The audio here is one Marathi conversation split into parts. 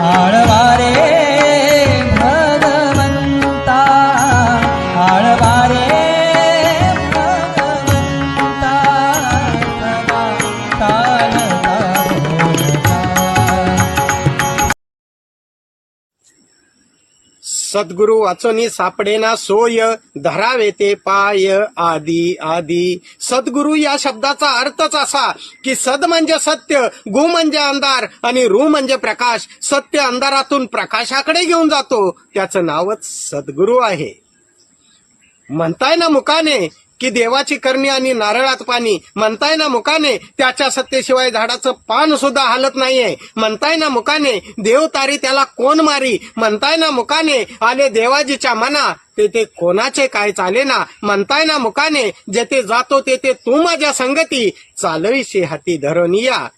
ஆழ सद्गुरु वाचनी सापडेना सोय धरावे ते पाय आदी आदी. सद्गुरु या शब्दाचा अर्थच असा की सद म्हणजे सत्य गु म्हणजे अंधार आणि रू म्हणजे प्रकाश. सत्य अंधारातून प्रकाशाकडे घेऊन जातो. त्याचं नावच सद्गुरु आहे. म्हणताय ना मुकाने की देवाची करणी आणि नारळात पाणी. म्हणताय ना मुकाने त्याच्या सत्तेशिवाय झाडाचं पान सुद्धा हालत नाहीये. म्हणताय ना मुकाने देव तारी त्याला कोण मारी? म्हणताय ना मुकाने आले देवाजीच्या मना. तेथे कोणाचे काय चाले ना? म्हणताय ना मुकाने जेथे जातो तेथे तू माझ्या संगती. चालविशी हाती धरून या.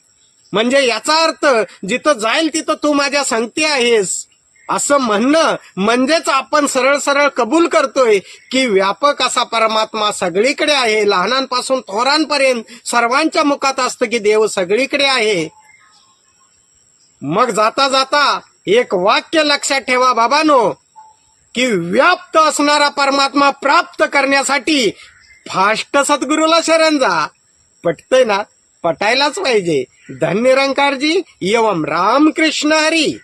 म्हणजे याचा अर्थ जिथं जाईल तिथं तू माझ्या संगती आहेस. असं म्हणणं म्हणजेच आपण सरळ सरळ कबूल करतोय की व्यापक असा परमात्मा सगळीकडे आहे. लहानांपासून थोरांपर्यंत सर्वांच्या मुखात असतं की देव सगळीकडे आहे. मग जाता जाता एक वाक्य लक्षात ठेवा बाबानो की व्याप्त असणारा परमात्मा प्राप्त करण्यासाठी फास्ट सद्गुरूला शरण जा. पटतय ना? पटायलाच पाहिजे. धन्य रंकारजी एवम रामकृष्ण हरी.